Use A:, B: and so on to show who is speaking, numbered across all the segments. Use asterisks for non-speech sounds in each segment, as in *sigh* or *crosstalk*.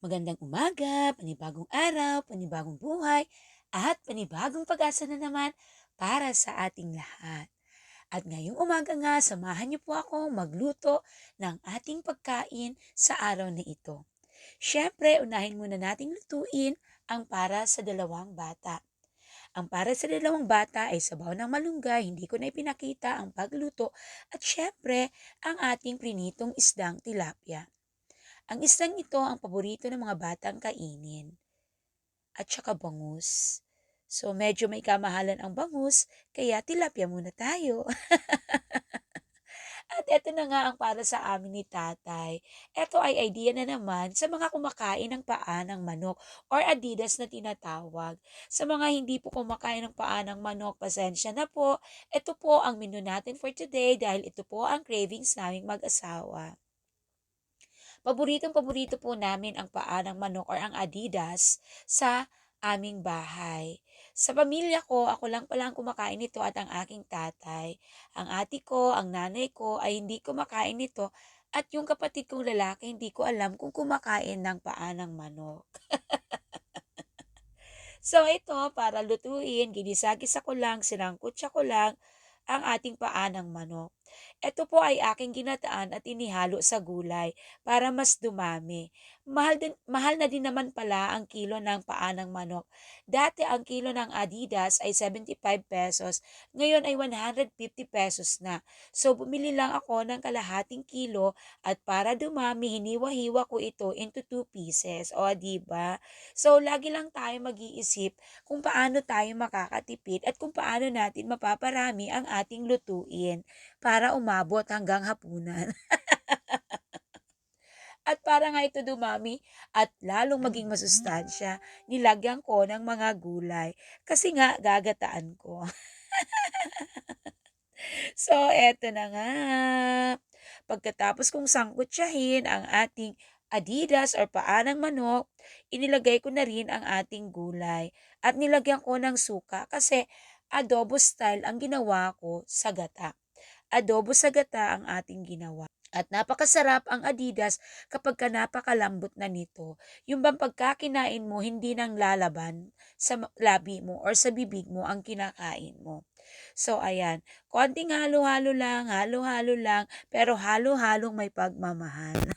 A: Magandang umaga, panibagong araw, panibagong buhay, at panibagong pag-asa na naman para sa ating lahat. At ngayong umaga nga, samahan niyo po ako magluto ng ating pagkain sa araw na ito. Siyempre, unahin muna nating lutuin ang para sa dalawang bata. Ang para sa dalawang bata ay sabaw ng malunggay, hindi ko na ipinakita ang pagluto at syempre ang ating prinitong isdang tilapia. Ang isdang ito ang paborito ng mga batang kainin at saka bangus. So medyo may kamahalan ang bangus, kaya tilapia muna tayo. *laughs* At eto na nga ang para sa amin ni tatay. Eto ay idea na naman sa mga kumakain ng paa ng manok or adidas na tinatawag. Sa mga hindi po kumakain ng paa ng manok, pasensya na po. Ito po ang menu natin for today dahil ito po ang cravings naming mag-asawa. Paboritong paborito po namin ang paa ng manok or ang adidas sa aming bahay. Sa pamilya ko, ako lang pala ang kumakain nito at ang aking tatay. Ang ate ko, ang nanay ko ay hindi kumakain nito at yung kapatid kong lalaki hindi ko alam kung kumakain ng paa ng manok. *laughs* So ito, para lutuin, ginisagisa ko lang, sinangkutsa ko lang ang ating paa ng manok. Ito po ay aking ginataan at inihalo sa gulay para mas dumami. Mahal, din, mahal na din naman pala ang kilo ng paa ng manok. Dati ang kilo ng Adidas ay 75 pesos, ngayon ay 150 pesos na. So bumili lang ako ng kalahating kilo at para dumami, hiniwa-hiwa ko ito into 2 pieces. O, ba? So lagi lang tayo mag-iisip kung paano tayo makakatipid at kung paano natin mapaparami ang ating lutuin para umabot hanggang hapunan. *laughs* At para nga ito dumami at lalong maging masustansya, nilagyan ko ng mga gulay kasi nga gagataan ko. *laughs* So, eto na nga. Pagkatapos kong sangkutsahin ang ating adidas or paa ng manok, inilagay ko na rin ang ating gulay at nilagyan ko ng suka kasi adobo style ang ginawa ko sa gata. Adobo sa gata ang ating ginawa. At napakasarap ang Adidas kapag ka napakalambot na nito. Yung bang pagkakinain mo, hindi nang lalaban sa labi mo or sa bibig mo ang kinakain mo. So, ayan. Konting halo-halo lang, halo-halo lang, pero halo-halong may pagmamahal. *laughs*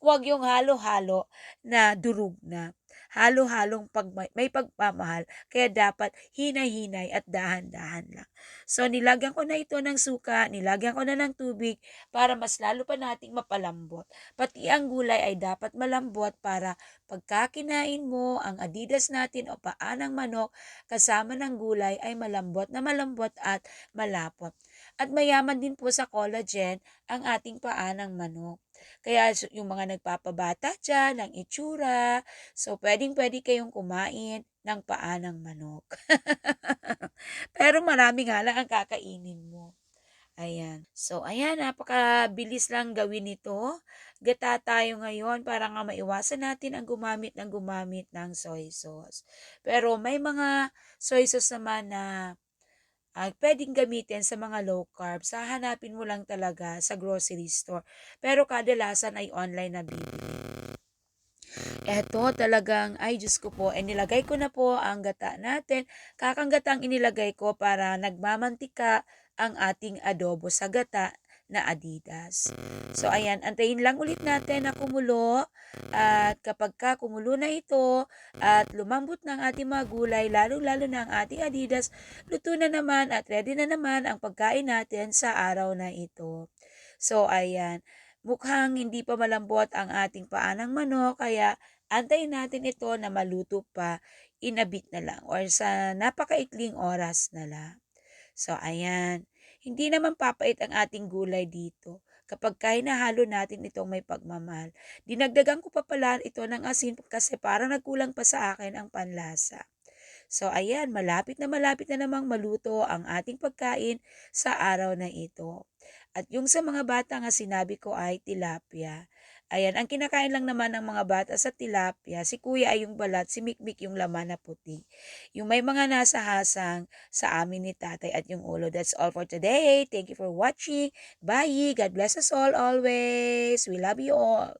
A: Huwag yung halo-halo na durug na. Halo-halong pag may, pagmamahal. Kaya dapat hinay-hinay at dahan-dahan lang. So, nilagyan ko na ito ng suka, nilagyan ko na ng tubig para mas lalo pa nating mapalambot. Pati ang gulay ay dapat malambot para pagkakinain mo ang adidas natin o paa ng manok kasama ng gulay ay malambot na malambot at malapot. At mayaman din po sa collagen ang ating paa ng manok. Kaya yung mga nagpapabata dyan, ng itsura, so pwedeng-pwede kayong kumain ng paa ng manok. *laughs* Pero marami nga lang ang kakainin mo. Ayan. So, ayan, napakabilis lang gawin ito. Gata tayo ngayon para nga maiwasan natin ang gumamit ng gumamit ng soy sauce. Pero may mga soy sauce naman na ah, pwedeng gamitin sa mga low carbs. Hahanapin mo lang talaga sa grocery store. Pero kadalasan ay online na bibili. Eto talagang, ay Diyos ko po, eh nilagay ko na po ang gata natin. Kakanggatang inilagay ko para nagmamantika ang ating adobo sa gata na Adidas. So ayan, antayin lang ulit natin na kumulo at kapag ka kumulo na ito at lumambot ng ating mga gulay, lalo-lalo na ang ating Adidas, luto na naman at ready na naman ang pagkain natin sa araw na ito. So ayan, mukhang hindi pa malambot ang ating paa ng manok kaya antayin natin ito na maluto pa inabit na lang or sa napakaikling oras na lang. So, ayan. Hindi naman papait ang ating gulay dito. Kapag ka hinahalo natin itong may pagmamahal. Dinagdagan ko pa pala ito ng asin kasi parang nagkulang pa sa akin ang panlasa. So, ayan, malapit na malapit na namang maluto ang ating pagkain sa araw na ito. At yung sa mga bata nga sinabi ko ay tilapia. Ayan, ang kinakain lang naman ng mga bata sa tilapia, si kuya ay yung balat, si Mikmik yung laman na puti. Yung may mga nasa hasang sa amin ni tatay at yung ulo. That's all for today. Thank you for watching. Bye. God bless us all always. We love you all.